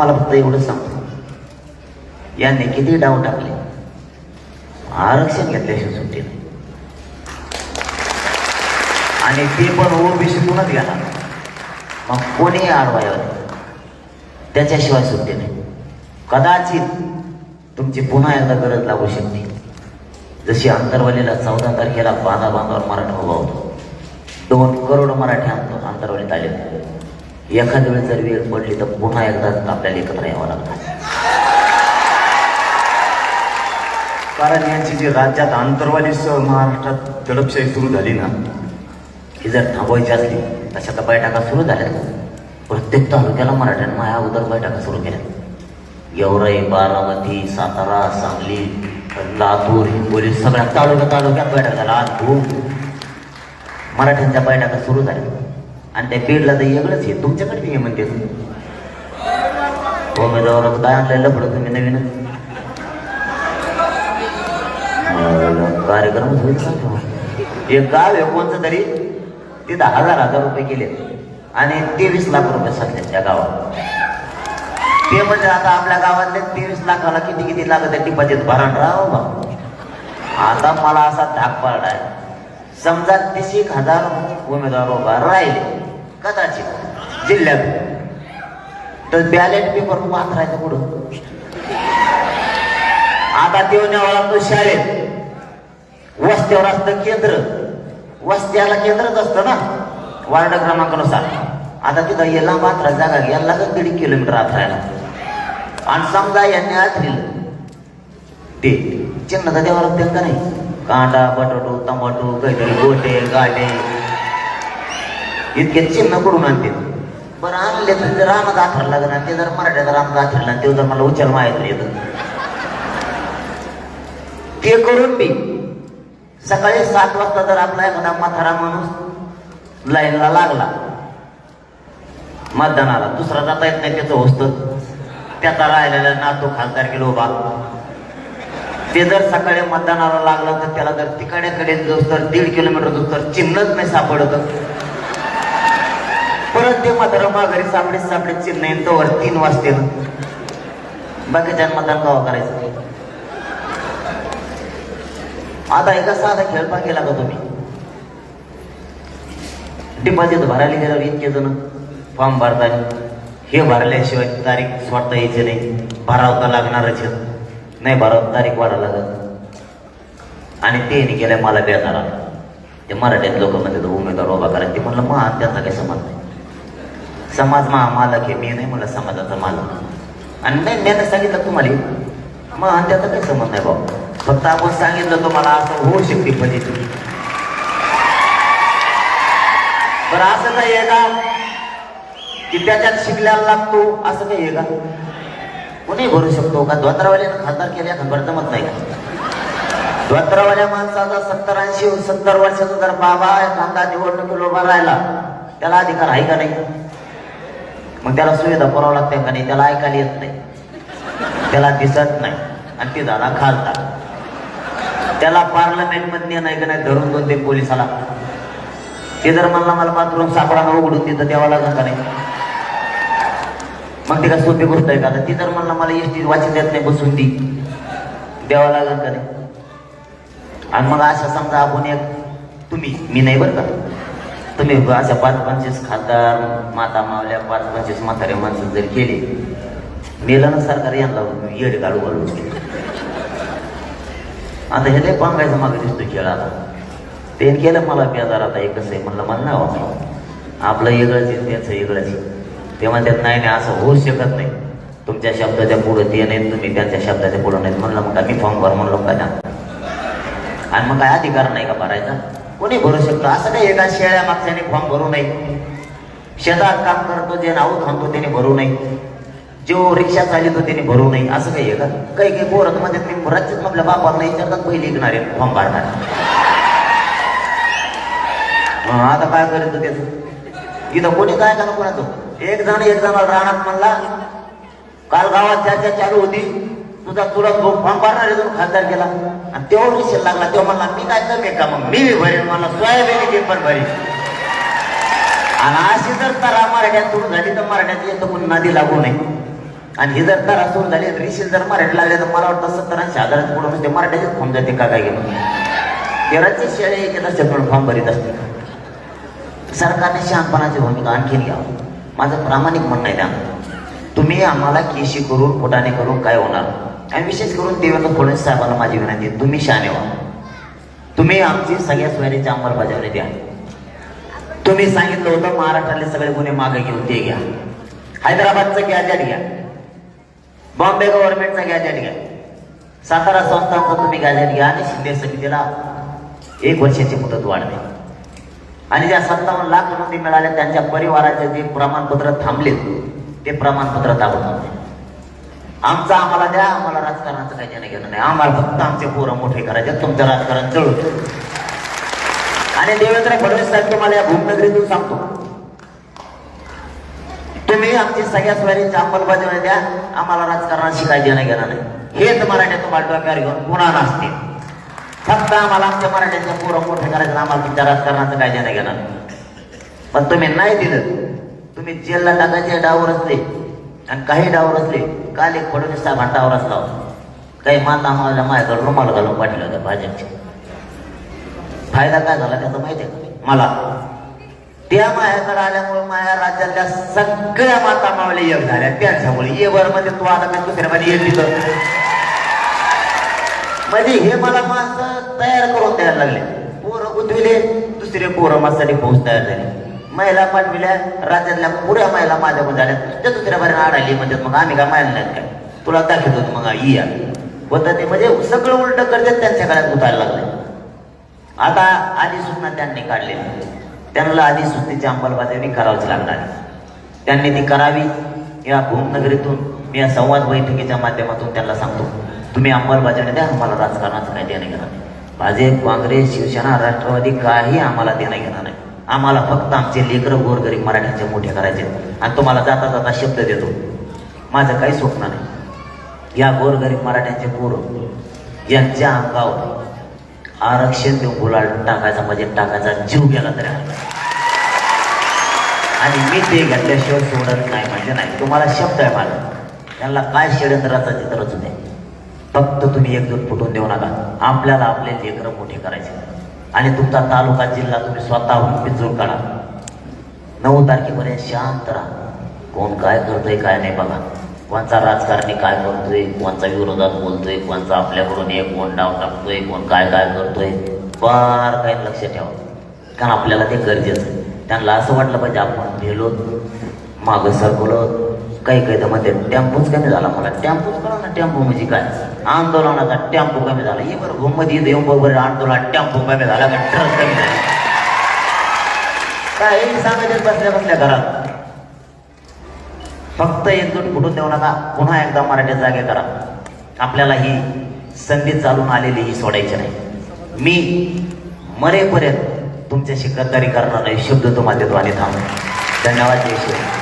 तुम्हाला फक्त एवढंच सांगतो. यांनी किती डाव टाकले? आरक्षण घेतल्याशिवाय सुट्टी नाही. आणि ते पण ओबीसीतूनच घेणार. मग कोणी आडवायवर त्याच्याशिवाय सुट्टी नाही. कदाचित तुमची पुन्हा एकदा गरज लागू शकते. जशी अंतरवालीला चौदा तारखेला बांधा बांधावर मराठा उभा होतो. दोन करोड मराठी अंतर अंतरवालीत आले. एखाद्या वेळेस जर वेळ पडली तर पुन्हा एकदा आपल्याला एकत्र यावं लागतं. कारण यांची जी राज्यात आंतरवालीसह महाराष्ट्रात दडपशाही सुरू झाली ना ही जर थांबवायची असली तशा तर बैठका सुरू झाल्या प्रत्येक तालुक्याला मराठ्यानं माझ्या अगोदर बैठका सुरू केल्या गेवराई बारामती सातारा सांगली लातूर हिंगोली सगळ्या तालुक्या तालुक्यात बैठक झाला आज मराठ्यांच्या बैठका सुरू झाल्या. आणि त्या बीडला तर वेगळंच आहे. तुमच्याकडे बी हे म्हणते उमेदवार हो, काय आणलेलं लफडं तुम्ही नवीन? कार्यक्रम एक गाव आहे कोणतं तरी तिथं हजार हजार रुपये केले. आणि तेवीस लाख रुपये सध्या त्या गावात. ते म्हणजे आता आपल्या गावातले तेवीस लाखाला किती किती लागत आहे? डिपॉझिट भरण राहा बा आता मला असा धाक पडलाय. समजा तीस एक हजार उमेदवार उभा राहिले. कदाचित. जिल्ह्यात. तर बॅलेट पेपर वाचरायचं पुढं आता ते न्यावा तो शाळेत. वस्त्यावर असतं केंद्र. वस्त्याला केंद्रच असतं ना? वार्ड क्रमांकानुसार. आता तिथं याला मात्र जागा. घ्यायला का दीड किलोमीटर आथरायला? आणि समजा यांनी आथरील. ते. चिन्ह तर देवाला देत का नाही. कांदा बटाटो टमाटो काहीतरी गोटे गाटे. इतके चिन्ह करून आणते. बरं आणले तर ते रानात आथरला लागलं आणि ते जर मराठ्याचा रानात आथरला ते जर मला उचल माहीत येतं. ते करून मी सकाळी सात वाजता जर आपला एखादा म्हातारा माणूस लाईनला लागला मतदानाला दुसरा जाता येत नाही त्याचं होस्त. त्याचा राहिलेला नातो खासदार केलो उभा. ते जर सकाळी मतदानाला लागलं तर त्याला जर तिकडे जो तर दीड किलोमीटर जो तर चिन्हच नाही सापडत. परत ते मात्र माघारी सापडे सापडे चिन्ह येईल तोवर तीन वाजते. बाकीच्या मतदान कवा करायचं? आता एका साधा खेळपा केला का तुम्ही? डिपॉझिट भरायला गेल्यावर इतके जण फॉर्म भरताय हे भरल्याशिवाय तारीख स्वतः यायची नाही. भरावता लागणारच नाही बरं तारीख वाढायला लागत आणि ते नाही केलं मला बेजार ते मराठीत लोक म्हणतात उमेदवार उभा करा. ते म्हणलं मा त्यांचा काही समाज नाही. समाज मा मालक हे मी नाही म्हणलं समाजाचा मालक. आणि नाही त्याने सांगितलं तुम्हाला. मग त्याचा काही संबंध नाही बाबा फक्त आपण सांगितलं तुम्हाला असं होऊ शकते फजिती बरं असं काही आहे का? की त्याच्यात शिकल्याला लागतो असं काही आहे का? कुणी भरू शकतो का? द्वात्रावाल्यानं खासदार केल्या खबर जमत नाही का? द्वात्रावाल्या माणसाचा सत्तर ऐंशी सत्तर वर्षाचा जर बाबा एखादा निवडणुकीला उभा राहिला त्याला अधिकार आहे का नाही? मग त्याला सुविधा पुरावं लागते का नाही? त्याला ऐकायला येत नाही. त्याला दिसत नाही. आणि ते झाला खासदार. त्याला पार्लमेंटमध्ये नाही का नाही? धरून दोन ते पोलिसाला. ते जर म्हणला मला बाथरूम सापडानं उघडून तिथं द्यावा लागेल का नाही? मग ते का सोपी गोष्ट आहे का? आता ती जर म्हणला मला एस टी वाचन देत नाही बसून ती. द्यावं लागेल का नाही? आणि मग अशा समजा आपण एक तुम्ही मी नाही बरं का? तुम्ही अशा पाच पंचवीस खासदार माता मावल्या पाच पंचवीस म्हातारे माणसं जर केले मेलं ना सरकार यांना येड काढू घालू आता हे लय पांगायचं मागे दिसतो खेळ आता ते केलं मला बेजार आता एकच आहे म्हणलं मला हो. आपलं वेगळंच आहे त्याचं वेगळंच आहे. तेव्हा त्यात नाही नाही असं होऊ शकत नाही. तुमच्या शब्दाच्या पुढं ते नाही तुम्ही त्यांच्या शब्दाच्या पुढं नाही म्हणलं मग मी फॉर्म भर म्हणलो का आणि मग काय अधिकार नाही का भरायचा? कोणी भरू शकतो? असं काही एका शेळ्या मागच्याने फॉर्म भरू नये. शेतात काम करतो जे नाव थांबतो त्याने भरू नये. जो रिक्षा चालितो त्याने भरू नये. असं काही आहे का? काही काही बोरत मध्ये मी राज्यात आपल्या बापाला विचारतात पहिले ऐकणारे फॉर्म भरणार. आता काय करायचं त्याचं इथं कोणी काय का कोणाचं? एक जण एक जण राहणार म्हणला काल गावात चर्चा चालू होती. तुझा तुला तो फॉर्म भरणार इथून खासदार केला. आणि तेव्हा विषय लागला. तेव्हा म्हणला मी काय कमी का मग? मी बी भरेन. मला सोयाबीन ते पण भरेन. आणि अशी जर तरा मराठ्यात सुरू झाली तर मराठ्यात येतं कोणी नदी लागू नये. आणि हे जर तरा सुरू झाली रिशील जर मराठी लागले तर मला वाटतं सत्तर ऐंशी हजारात पुढे म्हणजे मराठीचेच फॉर्म जाते का काय घेऊन तेराचे शेळे एक असते फॉर्म भरीत असते सरकारने शहाणपणाची भूमिका आणखीन घ्यावं. माझं प्रामाणिक म्हणणं आहे त्या तुम्ही आम्हाला केशी करून पोटाने करून काय होणार? आणि विशेष करून देवेंद्र फडणवीस साहेबांना माझी विनंती आहे, तुम्ही शहाणे व्हा. तुम्ही आमची सगळ्या सोयरीची अंमलबजावणी द्या. तुम्ही सांगितलं होतं महाराष्ट्रातले सगळे गुन्हे मागे घेऊन ते घ्या. हैदराबादचं गॅजेट घ्या. बॉम्बे गव्हर्नमेंटचं गॅजेट घ्या. सातारा संस्थांचा तुम्ही गॅजेट घ्या. आणि शिंदे समितीला एक वर्षाची मुदत वाढते. आणि ज्या सत्तावन्न लाख नोंदी मिळाल्या त्यांच्या परिवाराचे जे प्रमाणपत्र थांबले ते प्रमाणपत्र ताबडतोब द्या. आमचं आम्हाला द्या आम्हाला राजकारणाचं काही देणं घेणं नाही. आम्हाला फक्त आमचे पोरं मोठे करायचे. तुमचं राजकारण जळू आणि देवेंद्र फडणवीस साहेब तुम्हाला या भूमनगरीतून सांगतो. तुम्ही आमची सगळ्या स्वारीची अंमलबजावणी द्या. आम्हाला राजकारणाशी काही देणं घेणं नाही. हेच मराठ्या तुम्हाला डोक्यावर घेऊन पुन्हा नसते फक्त आम्हाला आमच्या मराठ्यांच्या पोरं मोठं करायचं आम्हाला तुमच्या राजकारणाचं काय देणं घेणार पण तुम्ही नाही दिलं. तुम्ही जेलला टाकायचे डावर असले आणि काही डावर असले काल एक फडणवीस साहेब डावर असला काही माता आम्हाला माझ्याकडे रुमाल घालून पाठवलं होतं भाजपचे. फायदा काय झाला त्याचा माहिती आहे का? मला. त्या मायाकडे आल्यामुळे माया राज्यातल्या सगळ्या माता मावल्या एक झाल्या. त्यांच्यामुळे ये वर मध्ये म्हणजे तू आता काय दुसऱ्या मध्ये ये तिथं म्हणजे हे मला माणसं तयार करून द्यायला लागले. पोरं गुंतविले दुसरे पोरं माझ्यासाठी पोहोच तयार झाले. महिला पाठविल्या राज्यातल्या पुऱ्या महिला माझ्याकडून झाल्या त्या दुसऱ्या बारीने आढळली म्हणजे मग आम्ही काय माहिती नाही काय? तुला दाखवतो मग या. होतं ते म्हणजे सगळं उलट करतात त्यांच्या काळात उतायला लागले. आता आधी सूचना त्यांनी काढलेली त्यांना आधी सूचनेची अंमलबजावणी करावीच लागणार. आहे. त्यांनी ती करावी. या भूमनगरीतून मी या संवाद बैठकीच्या माध्यमातून त्यांना सांगतो तुम्ही अंमलबजावणी द्या आम्हाला राजकारणाचं काही देणं घेणं नाही. भाजप काँग्रेस शिवसेना राष्ट्रवादी काही आम्हाला देणं घेणार नाही. आम्हाला फक्त आमचे लेकरं गोरगरीब मराठ्यांचे मोठे करायचे आणि तुम्हाला जाता जाता शब्द देतो. माझं काही स्वप्न नाही. या गोरगरीब मराठ्यांचे पोरं यांच्या अंगावर आरक्षण देऊन गुलाल टाकायचा म्हणजे टाकायचा जीव गेला तरी आणि मी ते घेतल्याशिवाय सोडत नाही म्हणजे नाही. तुम्हाला शब्द आहे मला त्यांना काय षडयंत्राचा चित्र रचू फक्त तुम्ही एकजूट फुटून देऊ नका. आपल्याला आपले लेकरं मोठे करायचे. आणि तुमचा तालुका जिल्हा तुम्ही स्वतःहून पिंजून काढा. नऊ तारखेपर्यंत शांत राहा. कोण काय करतोय काय नाही बघा. कोणचा राजकारणी काय करतोय कोणचा विरोधात बोलतोय कोणचा आपल्याकडून एक कोण डाव टाकतोय कोण काय काय करतोय फार काही लक्ष ठेवा. कारण आपल्याला ते गरजेचं आहे. त्यांना असं वाटलं पाहिजे आपण गेलो मागं सरकवलं काही काही तर म्हणते टेम्पोच कमी झाला मला. टेम्पोच कळा ना टेम्पो म्हणजे काय? आंदोलनाचा टेम्पो कमी झाला. हे बरं गोमत इथं येऊन बरोबर आंदोलन टेम्पो कमी झाला. का ट्रक कमी झाला. काय सांगायचं बसल्या बसल्या घरात. फक्त एकजूट फुटून देऊ नका. पुन्हा एकदा मराठी जागे करा. आपल्याला ही संधी चालून आलेली ही सोडायची नाही. मी मरेपर्यंत तुमच्याशी गद्दारी करणार नाही शब्द तुम्हाला देतो आणि थांब धन्यवाद जय श्री